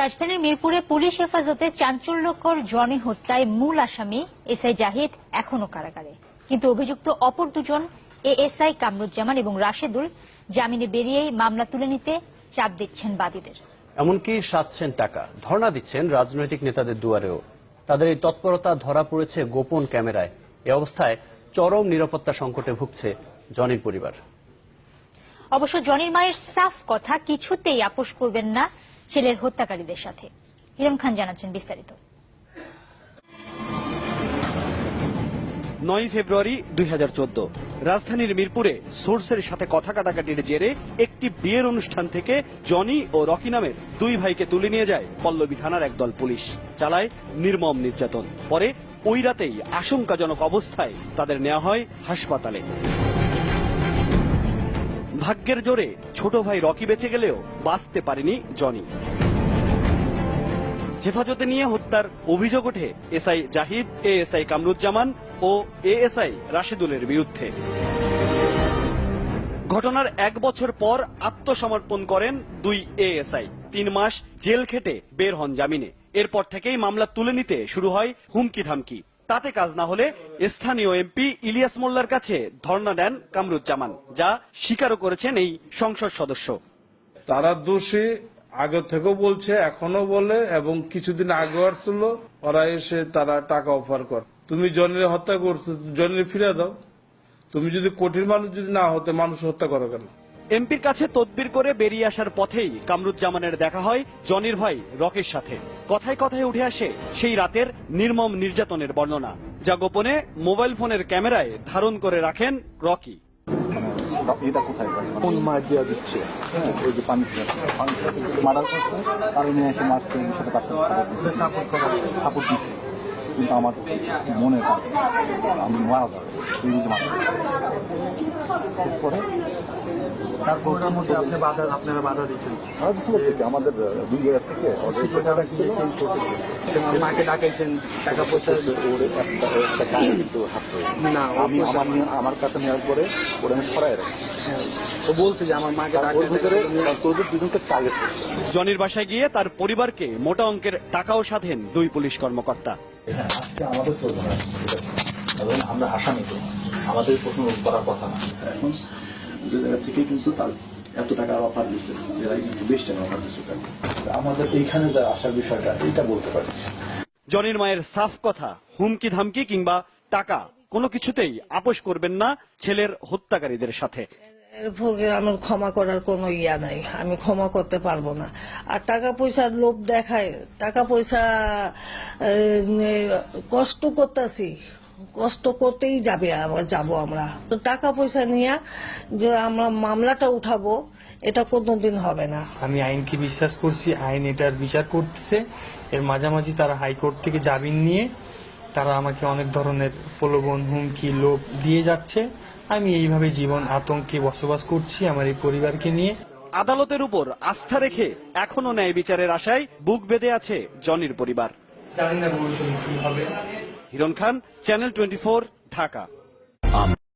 রাজধানীর মিরপুরে পুলিশ হেফাজতে চাঞ্চল্যকর জনি হত্যায় মূল আসামি এসআই জাহিদ এখনও কারাগারে। কিন্তু অভিযুক্ত অপর দুজন এএসআই কামরুজ্জামান এবং রাশেদুল জামিনে বেরিয়েই মামলা তুলে নিতে চাপ দিচ্ছেন বাদীদের। এমনকি সাতছেন টাকা ধর্ণা দিচ্ছেন রাজনৈতিক নেতাদের দুয়ারেও। তাদের এই তৎপরতা ধরা পড়েছে গোপন ক্যামেরায়। এ অবস্থায় চরম নিরাপত্তা সংকটে ভুগছে জনির পরিবার। অবশ্য জনির মায়ের সাফ কথা কিছুতেই আপোষ করবেন না ছেলের হত্যাকারীদের সাথে। হিরম খান জানাচ্ছেন বিস্তারিত। নয় ফেব্রুয়ারি দুই হাজার চোদ্দ, রাজধানীর মিরপুরে সোর্সের সাথে কথা কাটাকাটির জেরে একটি বিয়ের অনুষ্ঠান থেকে জনি ও রকি নামের দুই ভাইকে তুলে নিয়ে যায় পল্লবী থানার একদল পুলিশ, চালায় নির্মম নির্যাতন। পরে ওই রাতেই আশঙ্কাজনক অবস্থায় তাদের নেওয়া হয় হাসপাতালে। ভাগ্যের জোরে ছোট ভাই রকি বেঁচে গেলেও বাঁচতে পারেনি জনি। হেফাজতে নিয়ে হত্যার অভিযোগ ওঠে এসআই জাহিদ, এএসআই কামরুজ্জামান ও এএসআই রাশেদুলের বিরুদ্ধে। ঘটনার এক বছর পর আত্মসমর্পণ করেন দুই এএসআই। তিন মাস জেল খেটে বের হন জামিনে। এরপর থেকেই মামলা তুলে নিতে শুরু হয় হুমকি ধামকি তাতে কাজ না হলে স্থানীয় এমপি ইলিয়াস মোল্লার কাছে ধর্ণা দেন কামরুজ্জামান, যা স্বীকারও করেছেন এই সংসদ সদস্য। তারা দোষী, আগে থেকেও বলছে, এখনও বলে, এবং কিছুদিন আগে আসছিল, ওরা এসে তারা টাকা অফার কর। তুমি জনের হত্যা করছ জনের ফিরে দাও। তুমি যদি কঠিন মানুষ যদি না হতে, মানুষ হত্যা করো কেন? এমপির কাছে তদবির করে বেরিয়ে আসার পথেই কামরুজ্জামানের দেখা হয় জনির ভাই রকের সাথে। কথায় কথায় উঠে আসে সেই রাতের নির্মম নির্যাতনের বর্ণনা, যা গোপনে মোবাইল ফোনের ক্যামেরায় ধারণ করে রাখেন রকি। কিন্তু আমার মনে যদি মারা মধ্যে আপনি বাধা আপনারা বাধা দিচ্ছেন। মারা দিচ্ছিল থেকে আমাদের দুই জায়গা থেকে চেঞ্জ করতে মাকে ডাকাইছেন টাকা পয়সা ওরে একটা একটা কিন্তু হাত না, আমি আমার আমার কাছে নেওয়ার পরে ওরা আমি সরাই রাখছি। ও বলছে যে আমার মাকে ওর ভিতরে তোদের দুজনকে টার্গেট করছে। জনির বাসায় গিয়ে তার পরিবারকে মোটা অঙ্কের টাকাও সাধেন দুই পুলিশ কর্মকর্তা। আজকে আমাদের চলবে না আমরা আসামি তো। আমাদের প্রশ্ন করার কথা না। এখন যে জায়গা থেকে কিন্তু তার এত টাকা অফার দিচ্ছে এরা কিন্তু বেশ টাকা অফার দিচ্ছে আমাদের এইখানে যা আসার বিষয়টা এটা বলতে পারি জনির মায়ের সাফ কথা হুমকি ধামকি কিংবা টাকা কোনো কিছুতেই আপোষ করবেন না ছেলের হত্যাকারীদের সাথে। এর ভোগে আমার ক্ষমা করার কোনো ইয়া নাই আমি ক্ষমা করতে পারব না। আর টাকা পয়সার লোভ দেখায় টাকা পয়সা কষ্ট করতেছি কষ্ট করতেই যাবে আমরা যাব আমরা। তো টাকা পয়সা নিয়ে যে আমরা মামলাটা উঠাবো এটা কোনোদিন হবে না। আমি আইনকে বিশ্বাস করছি আইন এটার বিচার করতেছে। এর মাঝামাঝি তারা হাইকোর্ট থেকে জামিন নিয়ে তারা আমাকে অনেক ধরনের প্রলোভন হুমকি লোভ দিয়ে যাচ্ছে। আমি এইভাবে জীবন আতঙ্কে বসবাস করছি আমার এই পরিবারকে নিয়ে। আদালতের উপর আস্থা রেখে এখনও ন্যায় বিচারের আশায় বুক বেঁধে আছে জনির পরিবার। জানি না ভবিষ্যতে কি হবে? Hiran Khan channel twenty Dhaka.